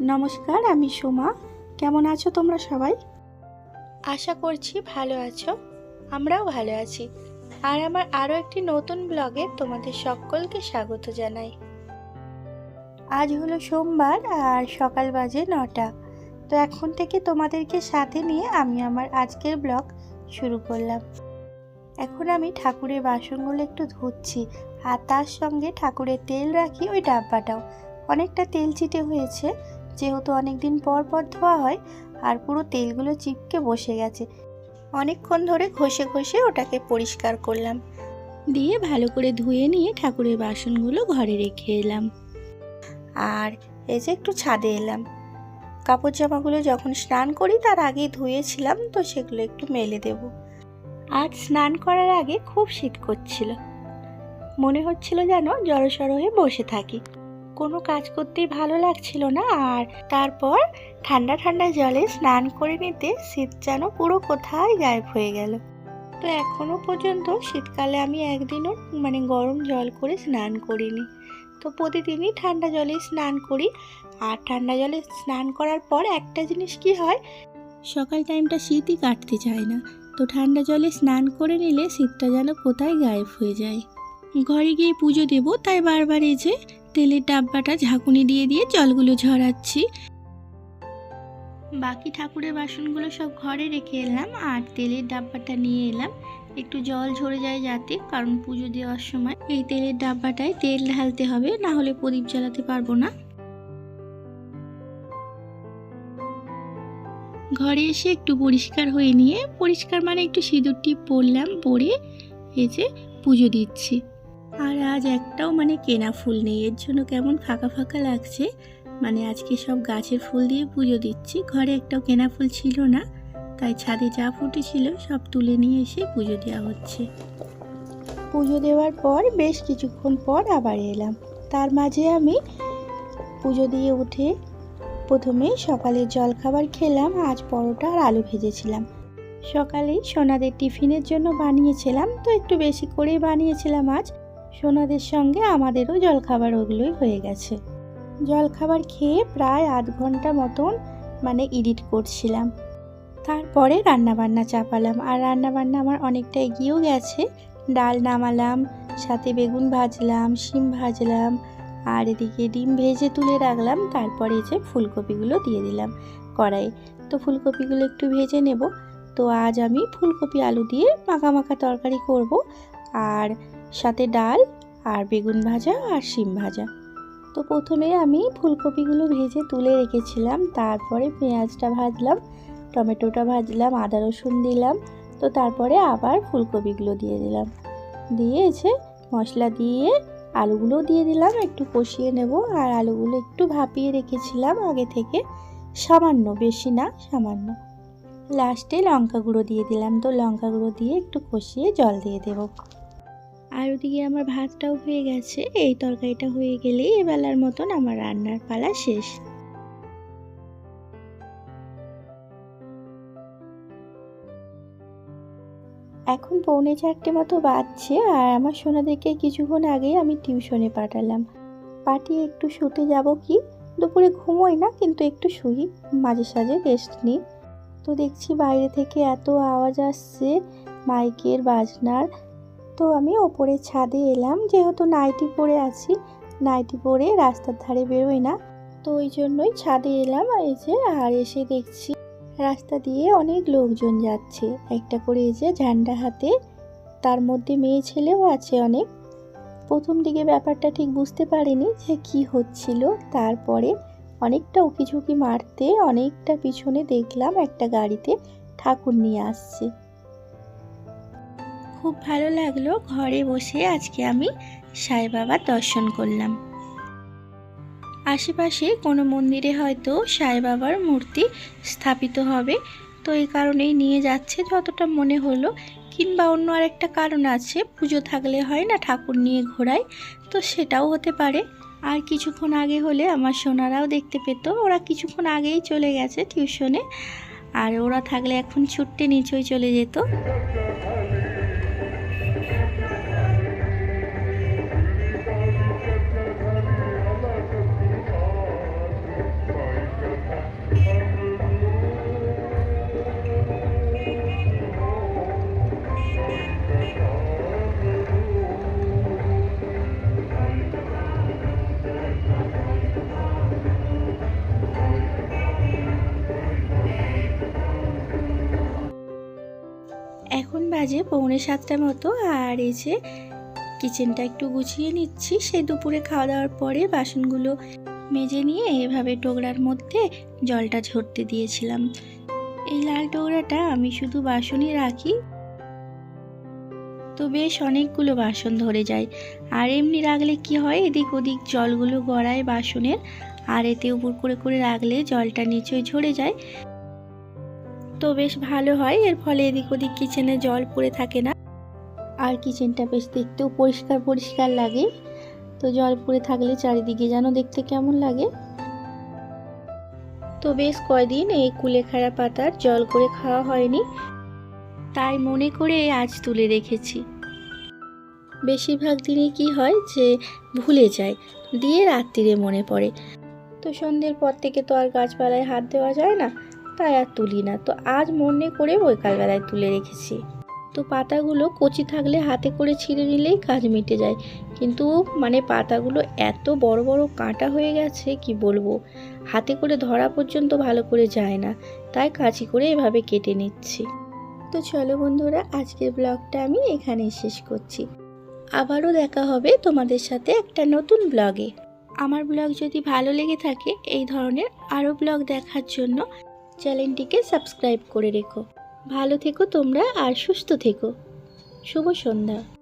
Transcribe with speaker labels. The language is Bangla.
Speaker 1: নমস্কার আমি সোমা। কেমন আছো তোমরা সবাই? আশা করছি ভালো আছো। আমরাও ভালো আছি। আর আমার আরও একটি নতুন ব্লগে তোমাদের সকলকে স্বাগত জানাই। আজ হলো সোমবার আর সকাল বাজে নটা। তো এখন থেকে তোমাদেরকে সাথে নিয়ে আমি আমার আজকের ব্লগ শুরু করলাম। এখন আমি ঠাকুরের বাসনগুলো একটু ধুচ্ছি আর তার সঙ্গে ঠাকুরের তেল রাখি ওই ডাব্বাটাও। অনেকটা তেল চিটে হয়েছে যেহেতু অনেক দিন পর পর ধোয়া হয় আর পুরো তেলগুলো চিপকে বসে গেছে। অনেকক্ষণ ধরে ঘষে ঘষে ওটাকে পরিষ্কার করলাম। দিয়ে ভালো করে ধুয়ে নিয়ে ঠাকুরের বাসনগুলো ঘরে রেখে এলাম। আর এই যে একটু ছাদে এলাম। কাপড় জামাগুলো যখন স্নান করি তার আগেই ধুয়েছিলাম, তো সেগুলো একটু মেলে দেব। আজ স্নান করার আগে খুব শীত করছিল। মনে হচ্ছিল যেন জড়সড় হয়ে বসে থাকি। কোনো কাজ করতেই ভালো লাগছিল না আর তারপর ঠান্ডা ঠান্ডা জলে স্নান করে নিতে শীত যেন পুরো কোথায় গায়েব হয়ে গেল। তো এখনও পর্যন্ত শীতকালে আমি একদিনও মানে গরম জল করে স্নান করিনি। তো প্রতিদিনই ঠান্ডা জলে স্নান করি আর ঠান্ডা জলে স্নান করার পর একটা জিনিস কি হয়, সকাল টাইমটা শীতই কাটতে চায় না। তো ঠান্ডা জলে স্নান করে নিলে শীতটা যেন কোথায় গায়েব হয়ে যায়। ঘরে গিয়ে পুজো দেবো, তাই বারবার এই যে তেলের ডাব্বাটা ঝাঁকুনি দিয়ে দিয়ে জলগুলো ঝরাচ্ছি। বাকি ঠাকুরের বাসনগুলো সব ঘরে রেখে এলাম আর তেলের ডাব্বাটা নিয়ে এলাম। একটু জল ঝরে যায় যাতে, কারণ পুজো দেওয়ার সময় এই তেলের ডাব্বাটায় তেল ঢালতে হবে, না হলে প্রদীপ জ্বালাতে পারব না। ঘরে এসে একটু পরিষ্কার হয়ে নিয়ে, পরিষ্কার মানে একটু সিঁদুর টিপ পরলাম, পরে এই যে পুজো দিচ্ছি। আর আজ একটাও মানে কেনা ফুল নেই। এর জন্য কেমন ফাঁকা ফাঁকা লাগছে? মানে আজকে সব গাছের ফুল দিয়ে পুজো দিচ্ছি। ঘরে একটাও কেনা ফুল ছিল না। তাই ছাদে যা ফুটেছিল সব তুলে নিয়ে এসে পুজো দেওয়া হচ্ছে। পুজো দেওয়ার পর বেশ কিছুক্ষণ পর আবার এলাম। তার মাঝে আমি পুজো দিয়ে উঠে প্রথমে সকালের জলখাবার খেলাম, আজ পরোটা আর আলু ভেজেছিলাম। সকালেই সোনাদের টিফিনের জন্য বানিয়েছিলাম, তো একটু বেশি করেই বানিয়েছিলাম আজ। সোনাদের সঙ্গে আমাদেরও জলখাবার ওগুলোই হয়ে গেছে। জলখাবার খেয়ে প্রায় আধ ঘণ্টা মতন মানে এডিট করছিলাম। তারপরে রান্নাবান্না চাপালাম। আর রান্নাবান্না আমার অনেকটা এগিয়েও গেছে। ডাল নামালাম, সাথে বেগুন ভাজলাম, শিম ভাজলাম, আর এদিকে ডিম ভেজে তুলে রাখলাম। তারপরে যে ফুলকপিগুলো দিয়ে দিলাম কড়াইয়ে। তো ফুলকপিগুলো একটু ভেজে নেব। তো আজ আমি ফুলকপি আলু দিয়ে মাখা মাখা তরকারি করব। আর সাথে ডাল আর বেগুন ভাজা আর শিম ভাজা। তো প্রথমে আমি ফুলকপিগুলো ভেজে তুলে রেখেছিলাম, তারপরে পেঁয়াজটা ভাজলাম, টমেটোটা ভাজলাম, আদা রসুন দিলাম, তো তারপরে আবার ফুলকপিগুলো দিয়ে দিলাম। দিয়ে এসে মশলা দিয়ে আলুগুলো দিয়ে দিলাম, একটু কষিয়ে নেব। আর আলুগুলো একটু ভাপিয়ে রেখেছিলাম আগে থেকে, সামান্য, বেশি না, সামান্য। লাস্টে লঙ্কা গুঁড়ো দিয়ে দিলাম, তো লঙ্কা গুঁড়ো দিয়ে একটু কষিয়ে জল দিয়ে দেবো। আর ওদিকে আমার ভাতটাও হয়ে গেছে। এই তরকারিটা হয়ে গেলেই এবেলার মতন আমার রান্নার পালা শেষ। এখন পৌনে চারটে মতো বাজছে আর আমার সোনাদেরকে কিছুক্ষণ আগেই আমি টিউশনে পাঠালাম। পাঠিয়ে একটু শুতে যাব কি? দুপুরে ঘুমোই না, কিন্তু একটু শুই। মাঝে সাঝে রেস্ট নিই। তো দেখছি বাইরে থেকে এত আওয়াজ আসছে, মাইকের বাজনার। তো আমি ওপরে ছাদে এলাম, যেহেতু নাইটি পরে আছি। নাইটি পরে রাস্তার ধারে বেরোই না। তো ওই জন্যই ছাদে এলাম এই যে আর এসে দেখছি রাস্তা দিয়ে অনেক লোকজন যাচ্ছে। একটা করে এই যে ঝান্ডা হাতে, তার মধ্যে মেয়ে ছেলেও আছে অনেক। প্রথম দিকে ব্যাপারটা ঠিক বুঝতে পারিনি যে কি হচ্ছিল। তারপরে অনেকটা উকিঝুঁকি মারতে অনেকটা পিছনে দেখলাম একটা গাড়িতে ঠাকুর নিয়ে আসছে। খুব ভালো লাগল। ঘরে বসে আজকে আমি সাই বাবার দর্শন করলাম। আশেপাশে কোনো মন্দিরে হয়তো সাই বাবার মূর্তি স্থাপিত হবে। তো এই কারণেই নিয়ে যাচ্ছে যতটা মনে হলো। কিংবা অন্য আরেকটা কারণ আছে, পুজো থাকলে হয় না ঠাকুর নিয়ে ঘোরায়। তো সেটাও হতে পারে। আর কিছুক্ষণ আগে হলে আমার সোনারাও দেখতে পেত। ওরা কিছুক্ষণ আগেই চলে গেছে টিউশনে। আর ওরা থাকলে এখন ছুটতে নিচই চলে যেত। বাজে পৌনে সাতটা মতো, আর এই যে কিচেনটা একটু গুছিয়ে নিচ্ছি। সেই দুপুরে খাওয়া দাওয়ার পরে বাসনগুলো মেজে নিয়ে এভাবে টোকরার মধ্যে জলটা ঝরতে দিয়েছিলাম। এই লাল টোকরাটা আমি শুধু বাসনই রাখি। তো বেশ অনেকগুলো বাসন ধরে যায়। আর এমনি রাখলে কি হয়? এদিক ওদিক জলগুলো গড়ায় বাসনের, আর এতে উপর করে করে রাখলে জলটা নিচে ঝরে যায়। তো বেশ ভালো হয়, এর ফলে এদিক ওদিক কিচেনে জল পড়ে থাকে না। আর কিচেনটা বেশ দেখতেও পরিষ্কার পরিষ্কার লাগে। তো জল পড়ে থাকলে চারিদিকে যেন দেখতে কেমন লাগে। তো বেশ কয়দিন এই কুলেখাড়া পাতার জল করে খাওয়া হয়নি। তাই মনে করে আজ তুলে রেখেছি। বেশিরভাগ দিনই কি হয় যে ভুলে যায়, দিয়ে রাত্রিরে মনে পড়ে। তো সন্ধ্যের পর থেকে তো আর গাছপালায় হাত দেওয়া যায় না। তাই আর তুলি না। তো আজ মনে করে বৈকালবেলায় তুলে রেখেছি। তো পাতাগুলো কচি থাকলে হাতে করে ছিঁড়ে নিলেই কাজ মিটে যায়। কিন্তু মানে পাতাগুলো এত বড় বড় কাঁটা হয়ে গেছে, কি বলব? হাতে করে ধরা পর্যন্ত ভালো করে যায় না। তাই কাঁচি করে এভাবে কেটে নিচ্ছি। তো চলো বন্ধুরা, আজকের ব্লগটা আমি এখানেই শেষ করছি। আবারও দেখা হবে তোমাদের সাথে একটা নতুন ব্লগে। আমার ব্লগ যদি ভালো লেগে থাকে, এই ধরনের আরও ব্লগ দেখার জন্য চ্যানেলটিকে সাবস্ক্রাইব করে রেখো। ভালো থেকো তোমরা আর সুস্থ থেকো। শুভ সন্ধ্যা।